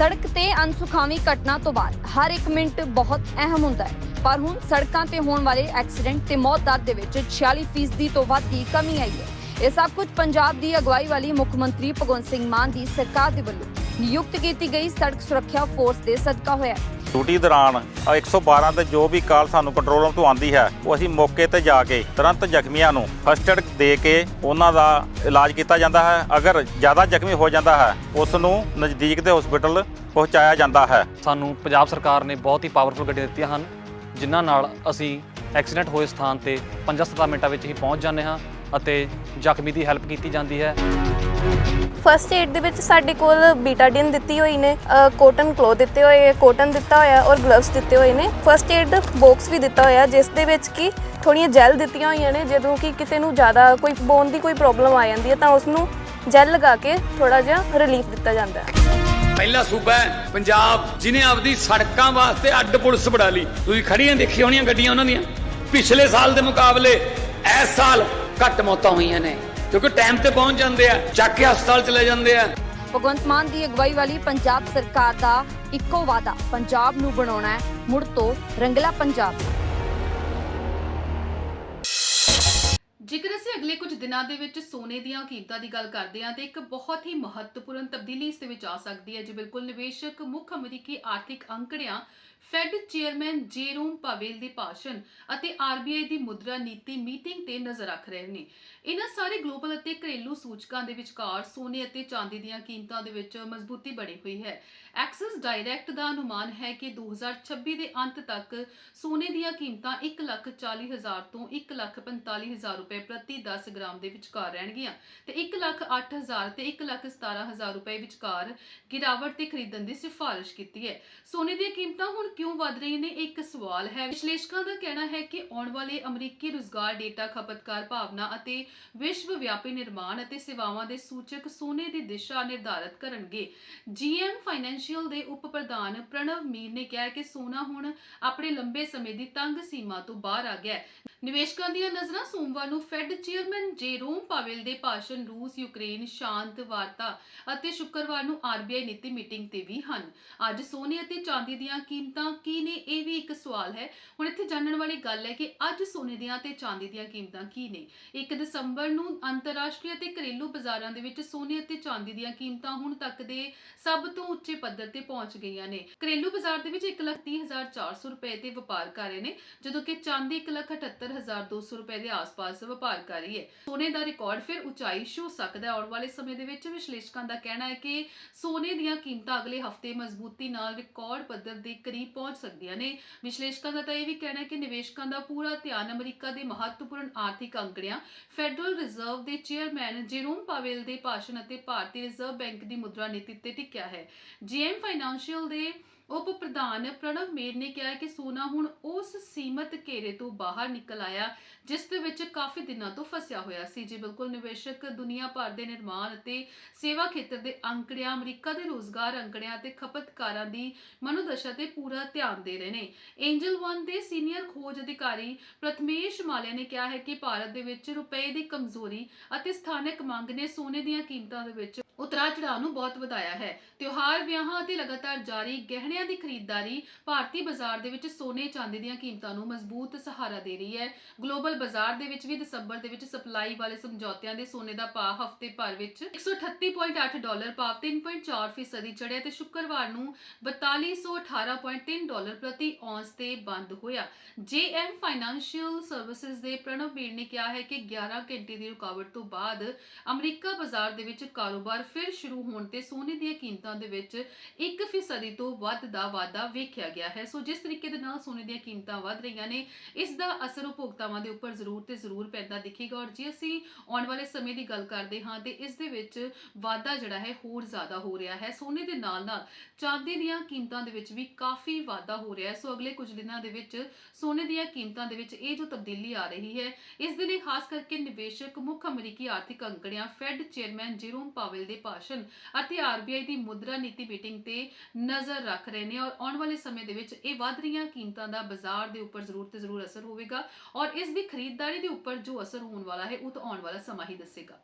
ਸੜਕ ਤੇ ਅਨਸੁਖਾਵੀ ਘਟਨਾ ਤੋਂ ਬਾਅਦ ਹਰ ਇੱਕ ਮਿੰਟ ਬਹੁਤ ਅਹਿਮ ਹੁੰਦਾ ਹੈ। ਪਰ ਹੁਣ ਸੜਕਾਂ ਤੇ ਹੋਣ ਵਾਲੇ ਐਕਸੀਡੈਂਟ ਤੇ ਮੌਤ ਦਰ ਦੇ ਵਿੱਚ 46% ਤੋਂ ਵੱਧ ਦੀ ਕਮੀ ਆਈ ਹੈ। ਇਹ ਸਭ ਕੁਝ ਪੰਜਾਬ ਦੀ ਅਗਵਾਈ ਵਾਲੀ ਮੁੱਖ ਮੰਤਰੀ ਭਗਵੰਤ ਸਿੰਘ ਮਾਨ ਦੀ ਸਰਕਾਰ ਦੇ ਵੱਲੋਂ ਨਿਯੁਕਤ ਕੀਤੀ ਗਈ ਸੜਕ ਸੁਰੱਖਿਆ ਫੋਰਸ ਦੇ ਸਦਕਾ ਹੋਇਆ ਹੈ। ਡਿਊਟੀ ਦੌਰਾਨ ਅ 112 ਤੇ ਜੋ ਵੀ ਕਾਲ ਸਾਨੂੰ ਕੰਟਰੋਲ ਰੂਮ ਤੋਂ ਆਂਦੀ ਹੈ, ਉਹ ਅਸੀਂ ਮੌਕੇ ਤੇ ਜਾ ਕੇ ਤੁਰੰਤ ਜ਼ਖਮੀਆਂ ਨੂੰ ਫਸਟ ਏਡ ਦੇ ਕੇ ਉਹਨਾਂ ਦਾ ਇਲਾਜ ਕੀਤਾ ਜਾਂਦਾ ਹੈ। ਅਗਰ ਜ਼ਿਆਦਾ ਜ਼ਖਮੀ ਹੋ ਜਾਂਦਾ ਹੈ, ਉਸ ਨੂੰ ਨਜ਼ਦੀਕ ਦੇ ਹਸਪੀਟਲ ਪਹੁੰਚਾਇਆ ਜਾਂਦਾ ਹੈ। ਸਾਨੂੰ ਪੰਜਾਬ ਸਰਕਾਰ ਨੇ ਬਹੁਤ ਹੀ ਪਾਵਰਫੁਲ ਗੱਡੀਆਂ ਦਿੱਤੀਆਂ ਹਨ, ਜਿਨ੍ਹਾਂ ਨਾਲ ਅਸੀਂ ਐਕਸੀਡੈਂਟ ਹੋਏ ਸਥਾਨ ਤੇ 5-7 ਮਿੰਟਾਂ ਵਿੱਚ ਹੀ ਪਹੁੰਚ ਜਾਂਦੇ ਹਾਂ। ਅਤੇ ਜ਼ਖਮੀ ਦੀ ਹੈਲਪ ਕੀਤੀ ਜਾਂਦੀ ਹੈ। ਫਰਸਟ ਏਡ ਦੇ ਵਿੱਚ ਸਾਡੇ ਕੋਲ ਬੀਟਾਡਿਨ ਦਿੱਤੀ ਹੋਈ ਨੇ ਕੋਟਨ ਕਲੋ ਦਿੱਤੇ ਹੋਏ ਕੋਟਨ ਦਿੱਤਾ ਹੋਇਆ ਔਰ ਗਲਵਸ ਦਿੱਤੇ ਹੋਏ ਨੇ। ਫਰਸਟ ਏਡ ਬਾਕਸ ਵੀ ਦਿੱਤਾ ਹੋਇਆ ਜਿਸ ਦੇ ਵਿੱਚ ਕੀ ਥੋੜੀਆਂ ਜੈਲ ਦਿੱਤੀਆਂ ਹੋਈਆਂ ਨੇ ਜਦੋਂ ਕਿ ਕਿਸੇ ਨੂੰ ਜ਼ਿਆਦਾ ਕੋਈ ਬੋਨ ਦੀ ਕੋਈ ਪ੍ਰੋਬਲਮ ਆ ਜਾਂਦੀ ਹੈ ਤਾਂ ਉਸ ਨੂੰ ਜੈਲ ਲਗਾ ਕੇ ਥੋੜਾ ਜਿਹਾ ਰਿਲੀਫ ਦਿੱਤਾ ਜਾਂਦਾ ਹੈ। ਪਹਿਲਾ ਸੂਬਾ ਹੈ ਪੰਜਾਬ ਜਿਨੇ ਆਪਦੀ ਸੜਕਾਂ ਵਾਸਤੇ ਅੱਡ ਪੁਲਿਸ ਬਣਾ ਲਈ। ਤੁਸੀਂ ਖੜੀਆਂ ਦੇਖੀ ਹੋਣੀਆਂ ਗੱਡੀਆਂ ਉਹਨਾਂ ਦੀਆਂ। ਪਿਛਲੇ ਸਾਲ ਦੇ ਮੁਕਾਬਲੇ ਇਸ ਸਾਲ ਘੱਟ ਮੌਤਾਂ ਹੋਈਆਂ ਨੇ, ਕਿਉਂਕਿ ਟਾਈਮ ਤੇ ਪਹੁੰਚ ਜਾਂਦੇ ਆ, ਚੱਕ ਕੇ ਹਸਪਤਾਲ ਚਲੇ ਜਾਂਦੇ ਆ। ਭਗਵੰਤ ਮਾਨ ਦੀ ਅਗਵਾਈ ਵਾਲੀ ਪੰਜਾਬ ਸਰਕਾਰ ਦਾ ਇੱਕੋ ਵਾਅਦਾ, ਪੰਜਾਬ ਨੂੰ ਬਣਾਉਣਾ ਹੈ, ਮੁੜ ਤੋਂ ਰੰਗਲਾ ਪੰਜਾਬ। ਅਗਲੇ ਕੁਝ ਦਿਨਾਂ ਦੇ ਵਿੱਚ ਸੋਨੇ ਦੀਆਂ ਕੀਮਤਾਂ ਦੀ ਗੱਲ ਕਰਦੇ ਹਾਂ ਤੇ ਇੱਕ ਬਹੁਤ ਹੀ ਮਹੱਤਵਪੂਰਨ ਤਬਦੀਲੀ ਇਸ ਦੇ ਵਿੱਚ ਆ ਸਕਦੀ ਹੈ ਜੋ। ਬਿਲਕੁਲ ਨਿਵੇਸ਼ਕ ਮੁੱਖ ਅਮਰੀਕੀ ਆਰਥਿਕ ਅੰਕੜਿਆਂ ਫੈਡ ਚੇਅਰਮੈਨ ਜੇਰੋਮ ਪਾਵੇਲ ਦੇ ਭਾਸ਼ਣ ਅਤੇ ਆਰਬੀਆਈ ਦੀ ਮੁਦਰਾ ਨੀਤੀ ਮੀਟਿੰਗ ਤੇ ਨਜ਼ਰ ਰੱਖ ਰਹੇ ਨੇ। ਇਹਨਾਂ ਸਾਰੇ ਗਲੋਬਲ ਅਤੇ ਘਰੇਲੂ ਸੂਚਕਾਂ ਦੇ ਵਿਚਕਾਰ ਸੋਨੇ ਅਤੇ ਚਾਂਦੀ ਦੀਆਂ ਕੀਮਤਾਂ ਦੇ ਵਿੱਚ ਮਜ਼ਬੂਤੀ ਬਣੀ ਹੋਈ ਹੈ। ਐਕਸਿਸ ਡਾਇਰੈਕਟ ਦਾ ਅਨੁਮਾਨ ਹੈ ਕਿ 2026 ਦੇ ਅੰਤ ਤੱਕ ਸੋਨੇ ਦੀਆਂ ਕੀਮਤਾਂ 1,40,000 ਤੋਂ 1,45,000 ਰੁਪਏ ਪ੍ਰਤੀ 10 ਗ੍ਰਾਮ ਦੇ ਵਿਚਕਾਰ ਰਹਿਣਗੀਆਂ। ਤੇ 1,08,000 ਤੇ 1,17,000 ਰੁਪਏ ਵਿਚਕਾਰ ਗਿਰਾਵਟ ਤੇ ਖਰੀਦਣ ਦੀ ਸਿਫਾਰਿਸ਼ ਕੀਤੀ ਹੈ। ਸੋਨੇ ਦੀਆਂ ਕੀਮਤਾਂ ਹੁਣ ਕਿਉਂ ਵਧ ਰਹੀਆਂ ਨੇ ਇੱਕ ਸਵਾਲ ਹੈ। ਵਿਸ਼ਲੇਸ਼ਕਾਂ ਦਾ ਕਹਿਣਾ ਹੈ ਕਿ ਆਉਣ ਵਾਲੇ ਅਮਰੀਕੀ ਰੁਜ਼ਗਾਰ ਡੇਟਾ ਖਪਤਕਾਰ ਭਾਵਨਾ ਅਤੇ ਵਿਸ਼ਵ ਵਿਆਪੀ ਨਿਰਮਾਣ ਅਤੇ ਸੇਵਾਵਾਂ ਦੇ ਸੂਚਕ ਸੋਨੇ ਦੀ ਦਿਸ਼ਾ ਨਿਰਧਾਰਤ ਕਰਨਗੇ। ਜੀਐਮ ਫਾਈਨੈਂਸ਼ੀਅਲ ਦੇ ਉਪ ਪ੍ਰਧਾਨ ਪ੍ਰਣਵ ਮੀਰ ਨੇ ਕਿਹਾ ਕਿ ਸੋਨਾ ਹੁਣ ਆਪਣੇ ਲੰਬੇ ਸਮੇਂ ਦੀ ਤੰਗ ਸੀਮਾ ਤੋਂ ਬਾਹਰ ਆ ਗਿਆ ਹੈ। ਨਿਵੇਸ਼ਕਾਂ ਦੀਆਂ ਨਜ਼ਰਾਂ ਸੋਮਵਾਰ ਨੂੰ Fed Fed chairman Jerome Powell ਦੇ ਭਾਸ਼ਣ ਰੂਸ ਯੂਕਰੇਨ ਸ਼ਾਂਤ ਵਾਰਤਾ ਅਤੇ ਸ਼ੁੱਕਰਵਾਰ ਨੂੰ ਆਰਬੀਆਈ ਨੀਤੀ ਮੀਟਿੰਗ ਤੇ ਵੀ ਹਨ। ਅੱਜ ਸੋਨੇ ਅਤੇ ਚਾਂਦੀ ਦੀਆਂ ਕੀਮਤਾਂ ਕੀ ਨੇ, ਇਹ ਵੀ ਇੱਕ ਸਵਾਲ ਹੈ। ਹੁਣ ਇੱਥੇ ਜਾਣਨ ਵਾਲੀ ਗੱਲ ਹੈ ਕਿ ਅੱਜ ਸੋਨੇ ਦੀਆਂ ਤੇ ਚਾਂਦੀ ਦੀਆਂ ਕੀਮਤਾਂ ਕੀ ਨੇ? 1 ਦਸੰਬਰ ਨੂੰ ਅੰਤਰਰਾਸ਼ਟਰੀ ਅਤੇ ਘਰੇਲੂ ਬਾਜ਼ਾਰਾਂ ਦੇ ਵਿੱਚ ਸੋਨੇ ਅਤੇ ਚਾਂਦੀ ਦੀਆਂ ਕੀਮਤਾਂ ਹੁਣ ਤੱਕ ਦੇ ਸਭ ਤੋਂ ਉੱਚੇ ਪੱਧਰ ਤੇ ਪਹੁੰਚ ਗਈਆਂ ਨੇ। ਘਰੇਲੂ ਬਾਜ਼ਾਰ ਦੇ ਵਿੱਚ 130400 ਰੁਪਏ ਤੇ ਵਪਾਰ ਕਰ ਰਹੇ ਨੇ, ਜਦੋਂ ਕਿ ਚਾਂਦੀ 178200 ਰੁਪਏ ਦੇ ਆਸ-ਪਾਸ ਵਪਾਰ ਕਰ ਰਹੀ ਹੈ। ਸੋਨੇ ਦਾ ਰਿਕਾਰਡ ਫਿਰ ਉਚਾਈ ਛੂ ਸਕਦਾ ਹੈ। ਆਉਣ ਵਾਲੇ ਸਮੇਂ ਦੇ ਵਿੱਚ ਵਿਸ਼ਲੇਸ਼ਕਾਂ ਦਾ ਕਹਿਣਾ ਹੈ ਕਿ ਸੋਨੇ ਦੀਆਂ ਕੀਮਤਾਂ ਅਗਲੇ ਹਫ਼ਤੇ ਮਜ਼ਬੂਤੀ ਨਾਲ ਰਿਕਾਰਡ ਪੱਧਰ ਦੇ ਕਰੀਬ ਪਹੁੰਚ ਸਕਦੀਆਂ ਨੇ। ਵਿਸ਼ਲੇਸ਼ਕਾਂ ਦਾ ਤਾਂ ਇਹ ਵੀ ਕਹਿਣਾ ਹੈ ਕਿ ਨਿਵੇਸ਼ਕਾਂ ਦਾ ਪੂਰਾ ਧਿਆਨ ਅਮਰੀਕਾ ਦੇ ਮਹੱਤਵਪੂਰਨ ਆਰਥਿਕ ਅੰਕੜਿਆਂ ਫੈਡਰਲ ਰਿਜ਼ਰਵ ਦੇ ਚੇਅਰਮੈਨ ਜੇਰੋਮ ਪਾਵੇਲ ਦੇ ਭਾਸ਼ਣ ਅਤੇ ਭਾਰਤੀ ਰਿਜ਼ਰਵ ਬੈਂਕ ਦੀ ਮੁਦਰਾ ਨੀਤੀ ਤੇ ਟਿਕਿਆ ਹੈ। ਜੀਐਮ ਫਾਈਨੈਂਸ਼ੀਅਲ ਦੇ ਉਪ ਪ੍ਰਧਾਨ ਪ੍ਰਣਵ ਮੇਰ ਨੇ ਕਿਹਾ ਕਿ ਸੋਨਾ ਹੁਣ ਉਸ ਸੀਮਤ ਘੇਰੇ ਤੋਂ ਬਾਹਰ ਨਿਕਲ ਆਇਆ, ਜਿਸ ਦੇ ਵਿੱਚ ਕਾਫੀ ਦਿਨਾਂ ਤੋਂ ਫਸਿਆ ਹੋਇਆ ਸੀ। ਜੀ ਬਿਲਕੁਲ, ਨਿਵੇਸ਼ਕ ਦੁਨੀਆ ਭਰ ਦੇ ਨਿਰਮਾਣ ਅਤੇ ਸੇਵਾ ਖੇਤਰ ਦੇ ਅੰਕੜਿਆਂ, ਅਮਰੀਕਾ ਦੇ ਰੋਜ਼ਗਾਰ ਅੰਕੜਿਆਂ ਅਤੇ ਖਪਤਕਾਰਾਂ ਦੀ ਮਨੋਦਸ਼ਾ ਤੇ ਪੂਰਾ ਧਿਆਨ ਦੇ ਰਹੇ ਨੇ। ਐਂਜਲ 1 ਦੇ ਸੀਨੀਅਰ ਖੋਜ ਅਧਿਕਾਰੀ ਪ੍ਰਥਮੇਸ਼ ਮਾਲਿਆ ਨੇ ਕਿਹਾ ਹੈ ਕਿ ਭਾਰਤ ਦੇ ਵਿੱਚ ਰੁਪਏ ਦੀ ਕਮਜ਼ੋਰੀ ਅਤੇ ਸਥਾਨਕ ਮੰਗ ਨੇ ਸੋਨੇ ਦੀਆਂ ਕੀਮਤਾਂ ਦੇ ਵਿੱਚ ਉਤਰਾ ਚੜਾਅ ਨੂੰ ਬਹੁਤ ਵਧਾਇਆ ਹੈ। ਤਿਉਹਾਰ, ਵਿਆਹਾਂ ਅਤੇ ਲਗਾਤਾਰ ਜਾਰੀ ਗਹਿਣਿਆਂ ਦੀ ਖਰੀਦਦਾਰੀ ਭਾਰਤੀ ਬਾਜ਼ਾਰ ਦੇ ਵਿੱਚ ਸੋਨੇ ਚਾਂਦੀ ਦੀਆਂ ਕੀਮਤਾਂ ਨੂੰ ਮਜ਼ਬੂਤ ਸਹਾਰਾ ਦੇ ਰਹੀ ਹੈ। ਗਲੋਬਲ ਬਾਜ਼ਾਰ ਦੇ ਵਿੱਚ ਵੀ ਦਸੰਬਰ ਦੇ ਵਿੱਚ ਸਪਲਾਈ ਵਾਲੇ ਸਮਝੌਤਿਆਂ ਦੇ ਸੋਨੇ ਦਾ ਭਾਅ ਹਫ਼ਤੇ ਭਰ ਵਿੱਚ 138.8 ਡਾਲਰ ਭਾਵ 3.4 ਫੀਸਦੀ ਚੜ੍ਹਿਆ ਤੇ ਸ਼ੁੱਕਰਵਾਰ ਨੂੰ 4218.3 ਡਾਲਰ ਪ੍ਰਤੀ ਔਂਸ ਤੇ ਬੰਦ ਹੋਇਆ। ਜੇਐਮ ਫਾਈਨੈਂਸ਼ੀਅਲ ਸਰਵਿਸਿਜ਼ ਦੇ ਪ੍ਰਣਵ ਬੀਰ ਨੇ ਕਿਹਾ ਹੈ ਕਿ 11 ਘੰਟੇ ਦੀ ਰੁਕਾਵਟ ਤੋਂ ਬਾਅਦ ਅਮਰੀਕਾ ਬਾਜ਼ਾਰ ਦੇ ਵਿੱਚ ਕਾਰੋਬਾਰ ਫਿਰ ਸ਼ੁਰੂ ਹੋਣ ਤੇ ਸੋਨੇ ਦੀਆਂ ਕੀਮਤਾਂ ਦੇ ਵਿੱਚ 1 ਫੀਸਦੀ ਤੋਂ ਵੱਧ ਦਾ ਵਾਧਾ ਵੇਖਿਆ ਗਿਆ ਹੈ। ਸੋ ਜਿਸ ਤਰੀਕੇ ਦੇ ਨਾਲ ਸੋਨੇ ਦੀਆਂ ਕੀਮਤਾਂ ਵੱਧ ਰਹੀਆਂ ਨੇ, ਇਸ ਦਾ ਅਸਰ ਉਪਭੋਗਤਾਵਾਂ ਦੇ ਉੱਪਰ ਜ਼ਰੂਰ ਤੇ ਜ਼ਰੂਰ ਪੈਂਦਾ ਦਿਖੇਗਾ। ਔਰ ਜੇ ਅਸੀਂ ਆਉਣ ਵਾਲੇ ਸਮੇਂ ਦੀ ਗੱਲ ਕਰਦੇ ਹਾਂ, ਤੇ ਇਸ ਦੇ ਵਿੱਚ ਵਾਧਾ ਜਿਹੜਾ ਹੈ ਹੋਰ ਜ਼ਿਆਦਾ ਹੋ ਰਿਹਾ ਹੈ। ਸੋਨੇ ਦੇ ਨਾਲ ਨਾਲ ਚਾਂਦੀ ਦੀਆਂ ਕੀਮਤਾਂ ਦੇ ਵਿੱਚ ਵੀ ਕਾਫੀ ਵਾਧਾ ਹੋ ਰਿਹਾ ਹੈ। ਸੋ ਅਗਲੇ ਕੁਝ ਦਿਨਾਂ ਦੇ ਵਿੱਚ ਸੋਨੇ ਦੀਆਂ ਕੀਮਤਾਂ ਦੇ ਵਿੱਚ ਇਹ ਜੋ ਤਬਦੀਲੀ ਆ ਰਹੀ ਹੈ, ਇਸ ਦੇ ਲਈ ਖਾਸ ਕਰਕੇ ਨਿਵੇਸ਼ਕ ਮੁੱਖ ਅਮਰੀਕੀ ਆਰਥਿਕ ਅੰਕੜਿਆਂ ਫੈਡ ਚੇਅਰਮੈਨ ਜੀਰੋਮ ਪਾਵਲ ਦੇ ਭਾਸ਼ਣ ਅਤੇ ਆਰਬੀਆਈ ਦੀ ਮੁਦਰਾ ਨੀਤੀ ਮੀਟਿੰਗ ਤੇ ਨਜ਼ਰ ਰੱਖ ਰਹੇ ਨੇ ਔਰ ਆਉਣ ਵਾਲੇ ਸਮੇਂ ਦੇ ਵਿੱਚ ਇਹ ਵਧ ਰਹੀਆਂ ਕੀਮਤਾਂ ਦਾ ਬਾਜ਼ਾਰ ਦੇ ਉੱਪਰ ਜ਼ਰੂਰ ਤੇ ਜ਼ਰੂਰ ਅਸਰ ਹੋਵੇਗਾ ਔਰ ਇਸ ਦੀ ਖਰੀਦਦਾਰੀ ਦੇ ਉੱਪਰ ਜੋ ਅਸਰ ਹੋਣ ਵਾਲਾ ਹੈ, ਉਹ ਤਾਂ ਆਉਣ ਵਾਲਾ ਸਮਾਂ ਹੀ ਦੱਸੇਗਾ।